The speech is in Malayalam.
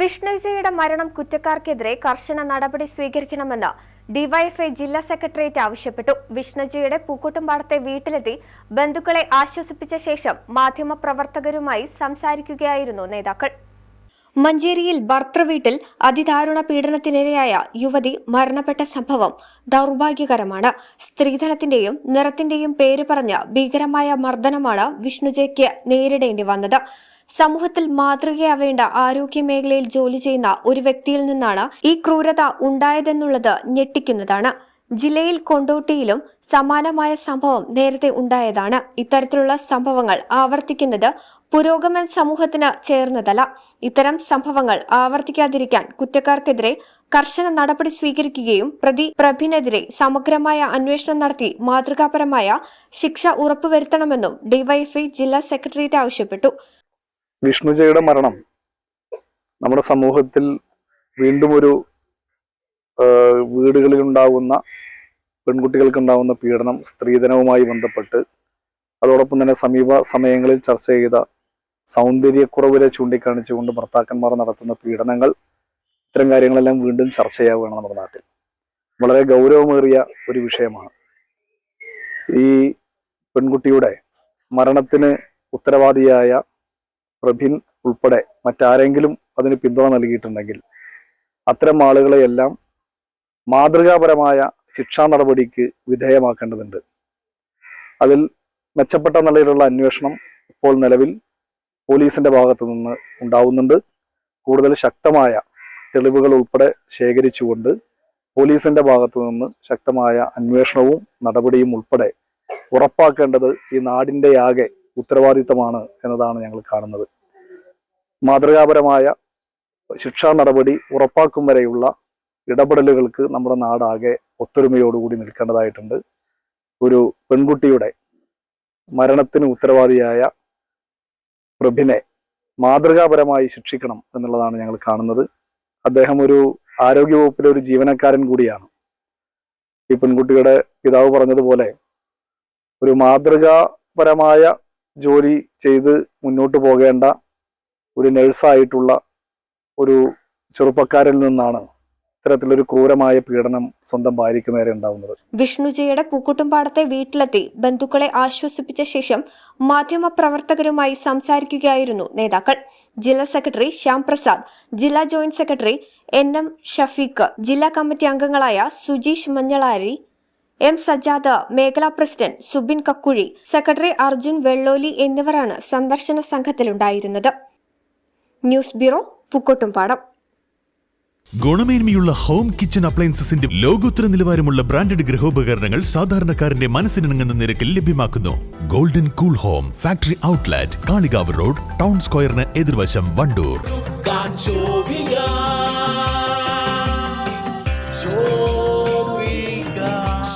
വിഷ്ണുജയുടെ മരണം കുറ്റക്കാർക്കെതിരെ കർശന നടപടി സ്വീകരിക്കണമെന്ന് ഡിവൈഎഫ്ഐ ജില്ലാ സെക്രട്ടേറിയറ്റ് ആവശ്യപ്പെട്ടു. വിഷ്ണുജയുടെ പൂക്കോട്ടുംപാടത്തെ വീട്ടിലെത്തി ബന്ധുക്കളെ ആശ്വസിപ്പിച്ച ശേഷം മാധ്യമപ്രവർത്തകരുമായി സംസാരിക്കുകയായിരുന്നു നേതാക്കൾ. മഞ്ചേരിയിൽ ഭർത്തൃവീട്ടിൽ അതിദാരുണ പീഡനത്തിനിരയായ യുവതി മരണപ്പെട്ട സംഭവം ദൗർഭാഗ്യകരമാണ്. സ്ത്രീധനത്തിന്റെയും നിറത്തിന്റെയും പേര് പറഞ്ഞ ഭീകരമായ മർദ്ദനമാണ് വിഷ്ണുജയ്ക്ക് നേരിടേണ്ടി വന്നത്. സമൂഹത്തിൽ മാതൃകയാവേണ്ട ആരോഗ്യ മേഖലയിൽ ജോലി ചെയ്യുന്ന ഒരു വ്യക്തിയിൽ നിന്നാണ് ഈ ക്രൂരത ഉണ്ടായതെന്നുള്ളത് ഞെട്ടിക്കുന്നതാണ്. ജില്ലയിൽ കൊണ്ടോട്ടിയിലും സമാനമായ സംഭവം നേരത്തെ ഉണ്ടായതാണ്. ഇത്തരത്തിലുള്ള സംഭവങ്ങൾ ആവർത്തിക്കുന്നത് പുരോഗമൻ സമൂഹത്തിന് ചേർന്നതല്ല. ഇത്തരം സംഭവങ്ങൾ ആവർത്തിക്കാതിരിക്കാൻ കുറ്റക്കാർക്കെതിരെ കർശന നടപടി സ്വീകരിക്കുകയും പ്രതി പ്രഭിനെതിരെ സമഗ്രമായ അന്വേഷണം നടത്തി മാതൃകാപരമായ ശിക്ഷ ഉറപ്പുവരുത്തണമെന്നും ഡിവൈഎഫ്ഐ ജില്ലാ സെക്രട്ടേറിയറ്റ് ആവശ്യപ്പെട്ടു. വിഷ്ണുജയുടെ മരണം നമ്മുടെ സമൂഹത്തിൽ വീണ്ടും ഒരു വീടുകളിൽ ഉണ്ടാകുന്ന പെൺകുട്ടികൾക്ക് ഉണ്ടാകുന്ന പീഡനം സ്ത്രീധനവുമായി ബന്ധപ്പെട്ട് അതോടൊപ്പം തന്നെ സമീപ സമയങ്ങളിൽ ചർച്ച ചെയ്ത സൗന്ദര്യക്കുറവിനെ ചൂണ്ടിക്കാണിച്ചുകൊണ്ട് ഭർത്താക്കന്മാർ നടത്തുന്ന പീഡനങ്ങൾ ഇത്തരം കാര്യങ്ങളെല്ലാം വീണ്ടും ചർച്ച ചർച്ചയാവുകയാണ് നമ്മുടെ നാട്ടിൽ. വളരെ ഗൗരവമേറിയ ഒരു വിഷയമാണ്. ഈ പെൺകുട്ടിയുടെ മരണത്തിന് ഉത്തരവാദിയായ പ്രഭിൻ ഉൾപ്പെടെ മറ്റാരെങ്കിലും അതിന് പിന്തുണ നൽകിയിട്ടുണ്ടെങ്കിൽ അത്തരം ആളുകളെയെല്ലാം മാതൃകാപരമായ ശിക്ഷാ നടപടിക്ക് വിധേയമാക്കേണ്ടതുണ്ട്. അതിൽ മെച്ചപ്പെട്ട നിലയിലുള്ള അന്വേഷണം ഇപ്പോൾ നിലവിൽ പോലീസിന്റെ ഭാഗത്തു നിന്ന് ഉണ്ടാവുന്നുണ്ട്. കൂടുതൽ ശക്തമായ തെളിവുകൾ ഉൾപ്പെടെ ശേഖരിച്ചുകൊണ്ട് പോലീസിന്റെ ഭാഗത്തു നിന്ന് ശക്തമായ അന്വേഷണവും നടപടിയും ഉൾപ്പെടെ ഉറപ്പാക്കേണ്ടത് ഈ നാടിന്റെ ആകെ ഉത്തരവാദിത്തമാണ് എന്നതാണ് ഞങ്ങൾ കാണുന്നത്. മാതൃകാപരമായ ശിക്ഷാ നടപടി ഉറപ്പാക്കും വരെയുള്ള ഇടപെടലുകൾക്ക് നമ്മുടെ നാടാകെ ഒത്തൊരുമയോടുകൂടി നിൽക്കേണ്ടതായിട്ടുണ്ട്. ഒരു പെൺകുട്ടിയുടെ മരണത്തിന് ഉത്തരവാദിയായ പ്രഭിനെ മാതൃകാപരമായി ശിക്ഷിക്കണം എന്നുള്ളതാണ് ഞങ്ങൾ കാണുന്നത്. അദ്ദേഹം ഒരു ആരോഗ്യവകുപ്പിലെ ഒരു ജീവനക്കാരൻ കൂടിയാണ്. ഈ പെൺകുട്ടിയുടെ പിതാവ് പറഞ്ഞതുപോലെ ഒരു മാതൃകാപരമായ ജോലി ചെയ്ത് മുന്നോട്ട് പോകേണ്ട ഒരു നഴ്സായിട്ടുള്ള ഒരു ചെറുപ്പക്കാരിൽ നിന്നാണ് ഇത്തരത്തിലൊരു ക്രൂരമായ പീഡനം സ്വന്തം ഭാര്യയ്ക്ക് നേരെ ഉണ്ടാവുന്നത്. വിഷ്ണുജയുടെ പൂക്കുട്ടുംപാടത്തെ വീട്ടിലെത്തി ബന്ധുക്കളെ ആശ്വസിപ്പിച്ച ശേഷം മാധ്യമപ്രവർത്തകരുമായി സംസാരിക്കുകയായിരുന്നു നേതാക്കൾ. ജില്ലാ സെക്രട്ടറി ശ്യാം പ്രസാദ് ജില്ലാ joint secretary N M Shafeeq ജില്ലാ കമ്മിറ്റി അംഗങ്ങളായ സുജീഷ് മഞ്ഞളാരി എം സജാദ് മേഖലാ പ്രസിഡന്റ് സുബിൻ കക്കുഴി സെക്രട്ടറി അർജുൻ വെള്ളോലി എന്നിവരാണ് സന്ദർശന സംഘത്തിലുണ്ടായിരുന്നത്. News bureau Pookkottumpadam. ഗുണമേന്മയുള്ള ഹോം കിച്ചൺ അപ്ലയൻസസിന്റെ ലോകോത്തര നിലവാരമുള്ള ബ്രാൻഡഡ് ഗൃഹോപകരണങ്ങൾ സാധാരണക്കാരന്റെ മനസ്സിനിണങ്ങുന്ന നിരക്കിൽ ലഭ്യമാക്കുന്നു. Golden cool home factory outlet Kalikavu road town സ്ക്വയറിന് എതിർവശം Wandoor.